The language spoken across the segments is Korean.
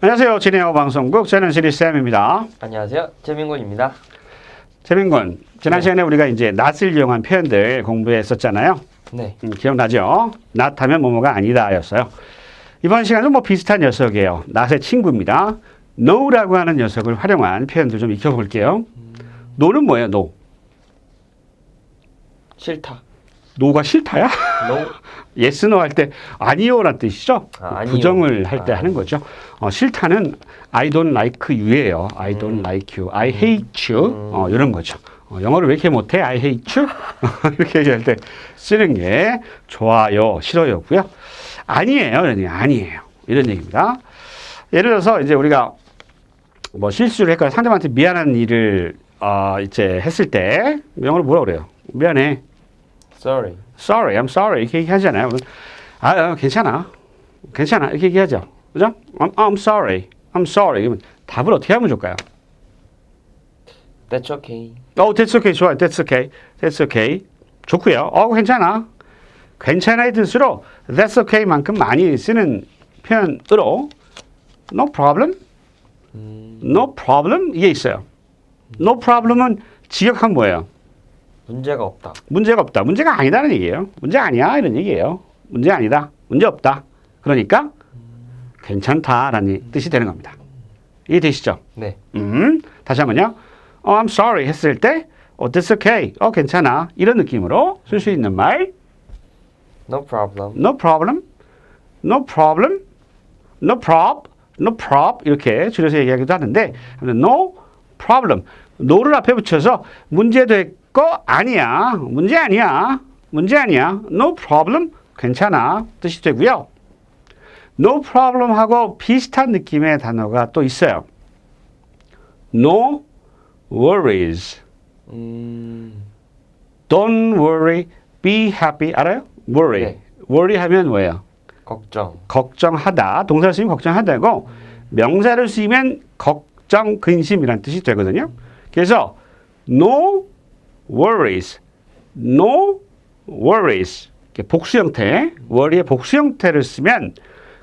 안녕하세요. 진행어 방송국 저는 시리쌤입니다. 안녕하세요. 재민군입니다. 재민군, 지난 네. 시간에 우리가 이제 낫을 이용한 표현들 공부했었잖아요. 네. 음, 기억나죠? 낫 하면 뭐뭐가 아니다였어요. 이번 시간은 뭐 비슷한 녀석이에요. 낫의 친구입니다. no라고 하는 녀석을 활용한 표현들 좀 익혀볼게요. no는 뭐예요? no. 싫다. No가 싫다야? Yes, no 할때 아니요란 뜻이죠. 아, 아니요. 부정을 할 때 아. 하는 거죠. 어, 싫다는 I don't like you예요. I don't like you. I hate you. 음. 어, 이런 거죠. 어, 영어를 왜 이렇게 못해? I hate you. 이렇게 얘기할 때 쓰는 게 좋아요, 싫어요고요. 아니에요, 이런 얘기 아니에요. 이런 얘기입니다. 예를 들어서 이제 우리가 뭐 실수를 했거나 상대방한테 미안한 일을 어, 이제 했을 때 영어로 뭐라 그래요? 미안해. Sorry. sorry, I'm sorry 이렇게 얘기하잖아요. 아, 아, 괜찮아, 괜찮아 이렇게 얘기하죠. 그죠? I'm, I'm sorry, I'm sorry. 그러면 답을 어떻게 하면 좋을까요? That's okay. Oh, that's okay, 좋아요. That's okay, that's okay. 좋고요. 어, 괜찮아. 괜찮아의 뜻으로 that's okay만큼 많이 쓰는 표현으로 no problem, 음, no problem 이게 있어요. no problem은 직역한 뭐예요? 문제가 없다. 문제가 없다. 문제가 아니다는 얘기예요. 문제 아니야 이런 얘기예요. 문제 아니다. 문제 없다. 그러니까 괜찮다라는 뜻이 되는 겁니다. 이해되시죠? 네. 음, 다시 한번요. 어, I'm sorry 했을 때 어, that's okay. 어, 괜찮아. 이런 느낌으로 쓸 수 있는 말 No problem. no problem, no problem, no prob, no prob 이렇게 줄여서 얘기하기도 하는데 no problem, no를 앞에 붙여서 문제될 거 아니야, 문제 아니야, 문제 아니야, no problem 괜찮아 뜻이 되고요. no problem하고 비슷한 느낌의 단어가 또 있어요. no worries, 음, don't worry, be happy 알아요? worry, 네. worry 하면 뭐예요? 걱정. 걱정하다. 동사를 쓰면 걱정하다고 명사를 쓰면 걱정, 근심이라는 뜻이 되거든요. 그래서 no worries, no worries 복수 형태, worry의 복수 형태를 쓰면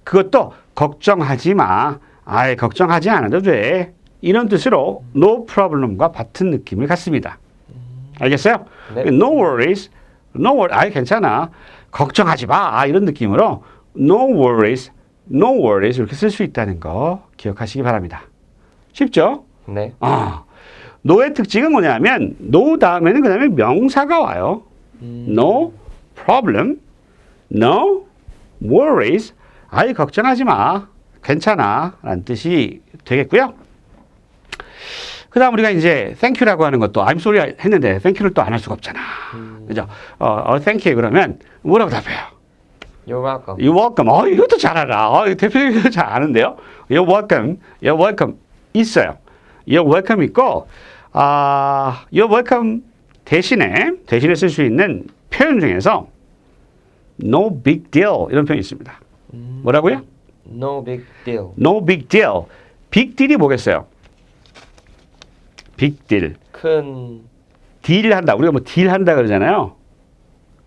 그것도 걱정하지 마. 아예 걱정하지 않아도 돼. 이런 뜻으로 no problem과 같은 느낌을 갖습니다. 알겠어요? 네. No worries, no worries, 아예 괜찮아. 걱정하지 마. 아, 이런 느낌으로 no worries, no worries 이렇게 쓸 수 있다는 거 기억하시기 바랍니다. 쉽죠? 네. 아, no의 특징은 뭐냐면 no 다음에는 그다음에 명사가 와요. 음, No problem, no worries. 아예 걱정하지 마. 괜찮아. 라는 뜻이 되겠고요. 그 다음 우리가 이제 thank you라고 하는 것도 I'm sorry 했는데 thank you를 또 안 할 수가 없잖아. 음, 그죠? 어, 어, thank you 그러면 뭐라고 답해요? You're welcome. You're welcome. 어, 이것도 잘 알아. 어, 대표님도 잘 아는데요. You're welcome. You're welcome. 있어요. You're welcome 있고, 아, welcome 대신에, 대신에 쓸 수 있는 표현 중에서 No big deal 이런 표현이 있습니다. 음, 뭐라고요? No big deal. No big deal. big deal이 뭐겠어요? big deal. 큰딜 한다. 우리가 뭐 딜 한다 그러잖아요.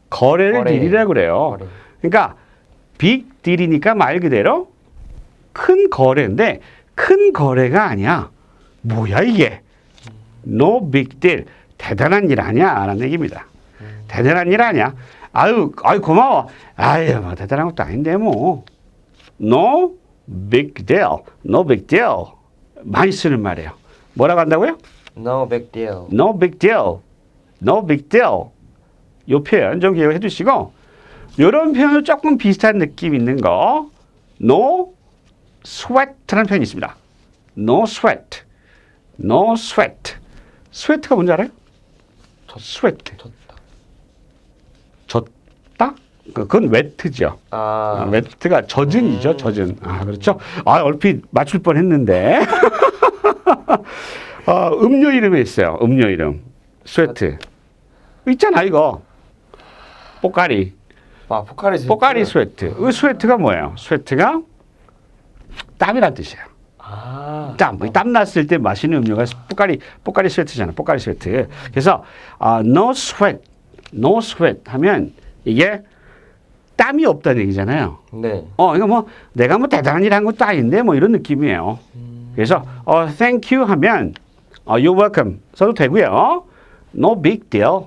거래를 거래. 딜이라고 그래요. 거래. 그러니까 빅 딜이니까 말 그대로 큰 거래인데 큰 거래가 아니야. 뭐야 이게? No big deal. 대단한 일 아니야 라는 얘기입니다. 대단한 일 아니야. 아유, 아유 고마워. 아유, 뭐 대단한 것도 아닌데 뭐. No big deal. No big deal. 많이 쓰는 말이에요. 뭐라고 한다고요? No big deal. No big deal. No big deal. 요 표현 좀 기억해 두시고 요런 표현은 조금 비슷한 느낌 있는 거 No sweat라는 표현이 있습니다. No sweat. No sweat. Sweat가 뭔지 알아요? sweat. 좋다. 젖다? 그- 그건 wet죠. 아, 아, wet가 젖은이죠, 젖은. 아, 그렇죠. 아, 얼핏 맞출 뻔 했는데. 아, 음료 이름에 있어요. 음료 이름. 스웨트. 있잖아, 이거. 뽀까리. 아 포카리 스웨트. 뽀까리 스웨트. 그 스웨트가 뭐예요? 스웨트가 땀이란 뜻이에요. 아, 땀. 땀 났을 때 마시는 음료가 뽀까리, 뽀까리 스웨트잖아. 뽀까리 스웨트. 그래서, 아, no sweat, no sweat 하면 이게 땀이 없다는 얘기잖아요. 네. 어, 이거 뭐 내가 뭐 대단한 일 한 것도 아닌데 뭐 이런 느낌이에요. 그래서 어, thank you 하면 어, you're welcome 써도 되고요. No big deal.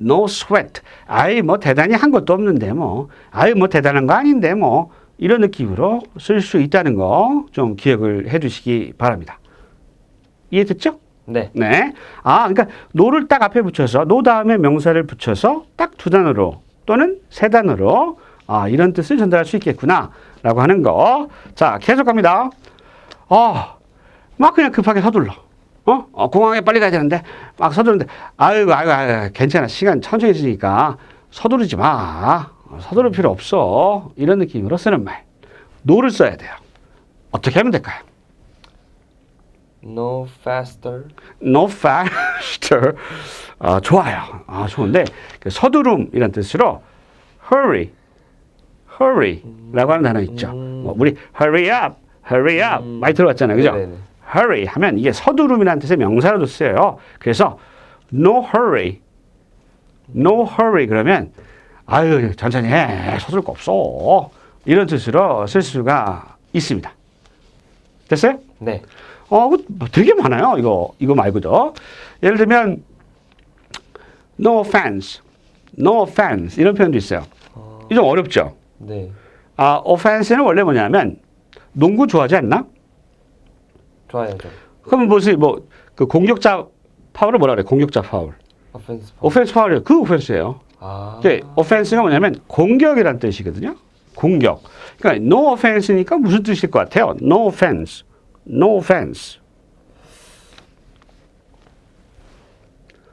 No sweat. 아이 뭐 대단히 한 것도 없는데 뭐. 아이 뭐 대단한 거 아닌데 뭐. 이런 느낌으로 쓸 수 있다는 거 좀 기억을 해 두시기 바랍니다. 이해됐죠? 네. 네. 아, 그러니까 no를 딱 앞에 붙여서 no 다음에 명사를 붙여서 딱 두 단어로 또는 세 단어로 아, 이런 뜻을 전달할 수 있겠구나라고 하는 거. 자, 계속 갑니다. 어, 막 그냥 급하게 서둘러. 어? 어, 공항에 빨리 가야 되는데 막 서두르는데 아이고 아이고 아이고 괜찮아 시간 천천히 있으니까 서두르지 마 어, 서두를 필요 없어 이런 느낌으로 쓰는 말 no를 써야 돼요 어떻게 하면 될까요? No faster. no faster. 아, 좋아요. 아, 좋은데 그 서두름이란 뜻으로 hurry, hurry라고 하는 단어 있죠. 음. 뭐 우리 hurry up, hurry up 음. 많이 들어봤잖아요, 그죠? 네네네. hurry 하면 이게 서두름이라는 뜻의 명사로도 쓰여요. 그래서 no hurry, no hurry 그러면 아유 천천히 해, 서둘 거 없어 이런 뜻으로 쓸 수가 있습니다. 됐어요? 네. 어, 뭐 되게 많아요. 이거 이거 말고도 예를 들면 no offense, no offense 이런 표현도 있어요. 어, 이게 좀 어렵죠. 네. 아, offense는 원래 뭐냐면 농구 좋아하지 않나? 좋아요. 저. 그러면 무슨 뭐 그 공격자 파울을 뭐라 그래? 공격자 파울. 오펜스. 오펜스 파울이에요. 그 오펜스예요. 아. 이게 오펜스가 뭐냐면 공격이란 뜻이거든요. 공격. 그러니까 no offense니까 무슨 뜻일 것 같아요? no offense, no offense.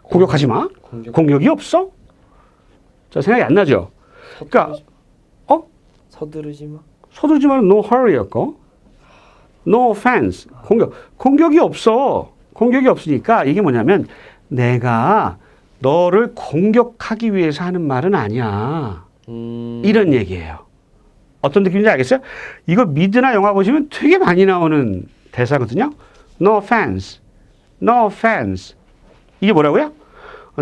공격하지 마. 공격. 공격이 없어? 자 생각이 안 나죠. 그러니까 어 서두르지 마. 서두르지만 no hurry였고 no offense 공격 공격이 없어. 공격이 없으니까 이게 뭐냐면 내가 너를 공격하기 위해서 하는 말은 아니야. 음. 이런 얘기예요. 어떤 느낌인지 알겠어요? 이거 미드나 영화 보시면 되게 많이 나오는 대사거든요. No offense, no offense. 이게 뭐라고요?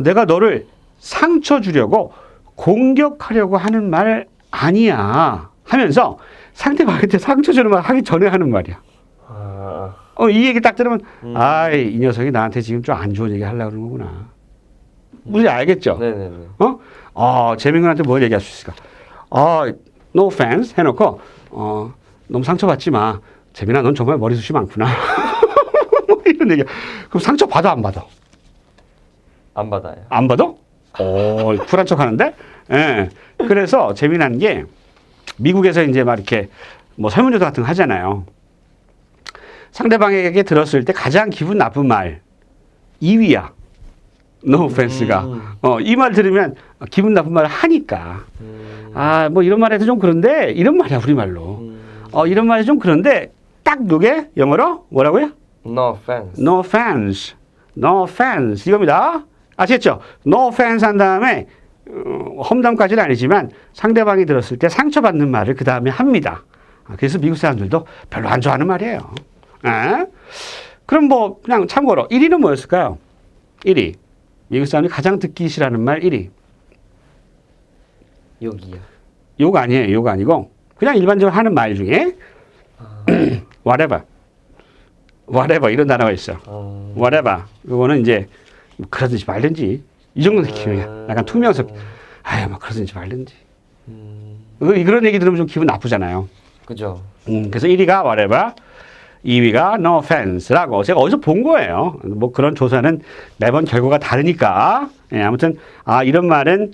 내가 너를 상처 주려고 공격하려고 하는 말 아니야. 하면서 상대방한테 상처 주는 말 하기 전에 하는 말이야. 아. 어, 이 얘기 딱 들으면, 음. 아이, 이 녀석이 나한테 지금 좀 안 좋은 얘기 하려고 그러는 거구나. 무슨 알겠죠? 네네네. 어? 어, 재민군한테 뭘 얘기할 수 있을까? 어, no offense 해놓고, 어, 너무 상처받지 마. 재민아, 넌 정말 머리숱이 많구나. 뭐 이런 얘기. 그럼 상처 받아, 안 받아? 안 받아요. 안 받아? 오, 쿨한 척 하는데? 예. 그래서 재미난 게, 미국에서 이제 막 이렇게 뭐 설문조사 같은 거 하잖아요. 상대방에게 들었을 때 가장 기분 나쁜 말 2위야. No offense가. 음. 어, 이 말 들으면 기분 나쁜 말을 하니까. 음. 아, 뭐 이런 말해도 좀 그런데 이런 말이야, 우리말로. 음. 어, 이런 말이 좀 그런데 딱 요게 영어로 뭐라고요? No offense. No offense. No offense. 이겁니다. 아시겠죠? No offense 한 다음에 어, 험담까지는 아니지만 상대방이 들었을 때 상처받는 말을 그 다음에 합니다. 아, 그래서 미국 사람들도 별로 안 좋아하는 말이에요. 에? 그럼 뭐 그냥 참고로 1위는 뭐였을까요? 1위. 미국 사람이 가장 듣기 싫어하는 말 1위. 여기요. 욕 아니에요. 욕 아니고 그냥 일반적으로 하는 말 중에 whatever, whatever 이런 단어가 있어. 어. whatever. 이거는 이제 그러든지 말든지 이 정도 느낌이야. 약간 투명성. 아유, 뭐 그러든지 말든지. 음. 그- 그런 얘기 들으면 좀 기분 나쁘잖아요. 그죠. 음, 그래서 1위가 whatever, 2위가 no offense라고 제가 어디서 본 거예요. 뭐 그런 조사는 매번 결과가 다르니까. 예, 아무튼 아 이런 말은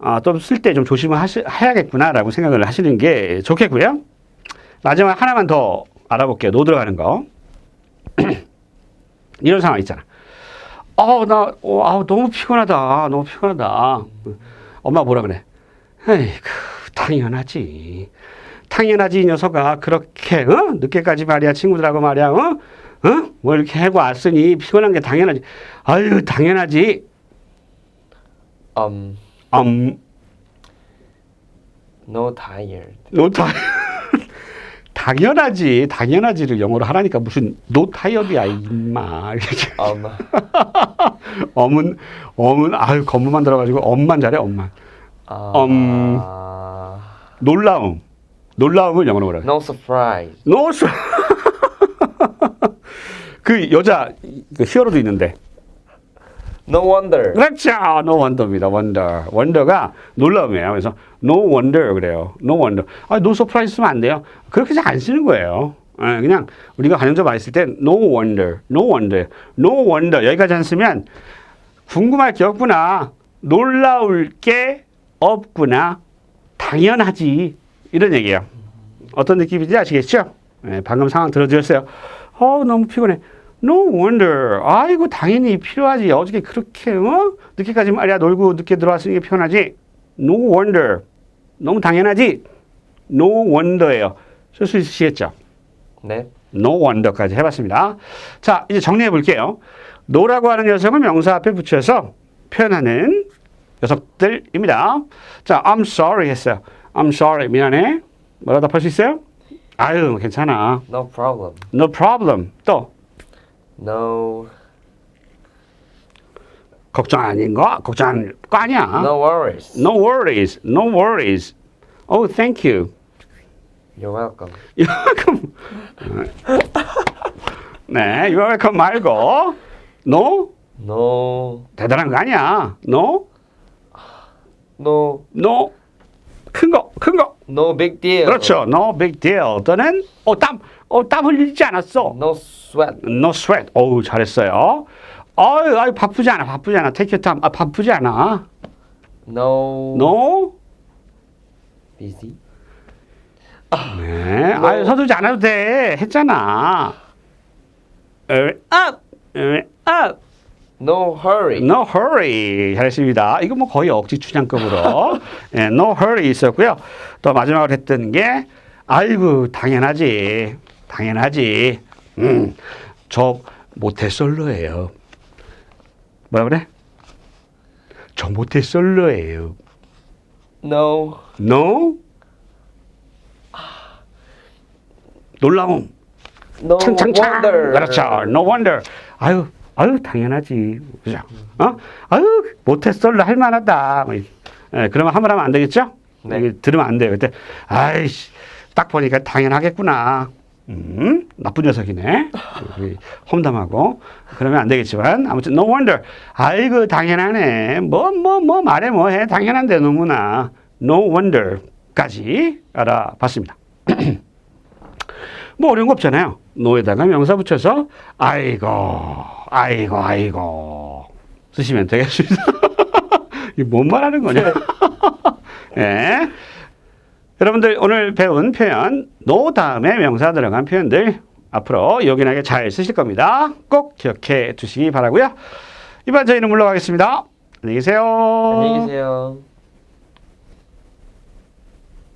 아, 좀쓸 때 좀 조심을 하시, 해야겠구나라고 생각을 하시는 게 좋겠고요. 마지막 하나만 더 알아볼게요. 노 들어가는 거. 이런 상황 있잖아. 어, 나, 어, 아우, 너무 피곤하다. 너무 피곤하다. 엄마 뭐라 그래? 에이 그, 당연하지. 당연하지, 이 녀석아. 그렇게, 어? 늦게까지 말이야, 친구들하고 말이야, 어? 어? 뭐 이렇게 하고 왔으니 피곤한 게 당연하지. 아유, 당연하지. Um. 음, No tired. 노 타, 당연하지. 당연하지를 영어로 하라니까 무슨 노 타이어드야, 임마. Um. 엄은, 엄은, 아유, 건무만 들어가지고 엄만 잘해, 엄만. 아. Um. 놀라움. 놀라움을 영어로 뭐라 그래? No surprise. No sur- 그 여자 그 히어로도 있는데. No wonder. 그렇죠. No wonder입니다. wonder. wonder가 놀라움이에요. 그래서 no wonder 그래요. no wonder. 아, no surprise 쓰면 안 돼요. 그렇게 잘 안 쓰는 거예요. 예, 그냥 우리가 관용자 많이 쓸때 no wonder, no wonder, no wonder 여기까지 안 쓰면 궁금할 게 없구나. 놀라울 게 없구나. 당연하지. 이런 얘기예요. 어떤 느낌인지 아시겠죠? 예, 방금 상황 들어드렸어요. 어, 너무 피곤해. No wonder. 아이고, 당연히 필요하지. 어저께 그렇게, 어? 늦게까지 말이야, 놀고 늦게 들어왔으니까 피곤하지. No wonder. 너무 당연하지. No wonder예요. 쓸 수 있으시겠죠? 네. no wonder까지 해봤습니다. 자, 이제 정리해 볼게요. no라고 하는 녀석은 명사 앞에 붙여서 표현하는 녀석들입니다. 자, I'm sorry 했어요. I'm sorry. 미안해. 뭐라 답할 수 있어요? 아유, 괜찮아. No problem. No problem. 또, No. 걱정 아닌 거? 걱정 거 아니야. No worries. No worries. No worries. Oh, thank you. You're welcome. welcome. 네, you're welcome 말고, no? No. 대단한 거 아니야. no? No. no. No big deal. 그렇죠. no big deal. 또는 어, 땀, 어, 땀 흘리지 않았어. No sweat. no sweat. 어우, 잘했어요. 어유, 아유, 바쁘지 않아, 바쁘지 않아. take your time. 아, 바쁘지 않아. No. no. Busy. 네. No. 아유, 서두르지 않아도 돼. 했잖아. Hurry up. Hurry up. No hurry. No hurry. 잘했습니다. 이거 뭐 거의 억지 추장급으로. 예, no hurry 있었고요. 또 마지막으로 했던 게, 아이고, 당연하지. 당연하지. 음, 저 모태솔로예요. 뭐라 그래? 저 모태솔로예요. No. No? 놀라움. No 창창창. wonder. 그렇죠. No wonder. 아유, 아유 당연하지. 그죠? 어? 아유 모태솔로 할 만하다. 뭐. 예, 그러면 한번 하면 안 되겠죠? 네. 들으면 안 돼요. 그때 아이씨 딱 보니까 당연하겠구나. 음, 나쁜 녀석이네. 험담하고 그러면 안 되겠지만 아무튼 no wonder. 아이고 당연하네. 뭐 뭐 뭐 말해 뭐 해 당연한데 너무나 no wonder까지 알아봤습니다. 뭐 어려운 거 없잖아요. 노에다가 명사 붙여서 아이고, 아이고, 아이고 쓰시면 되겠습니다. 이게 뭔 말하는 거냐? 예. 여러분들 오늘 배운 표현 노 다음에 명사 들어간 표현들 앞으로 요긴하게 잘 쓰실 겁니다. 꼭 기억해 두시기 바라고요. 이번 저희는 물러가겠습니다. 안녕히 계세요. 안녕히 계세요.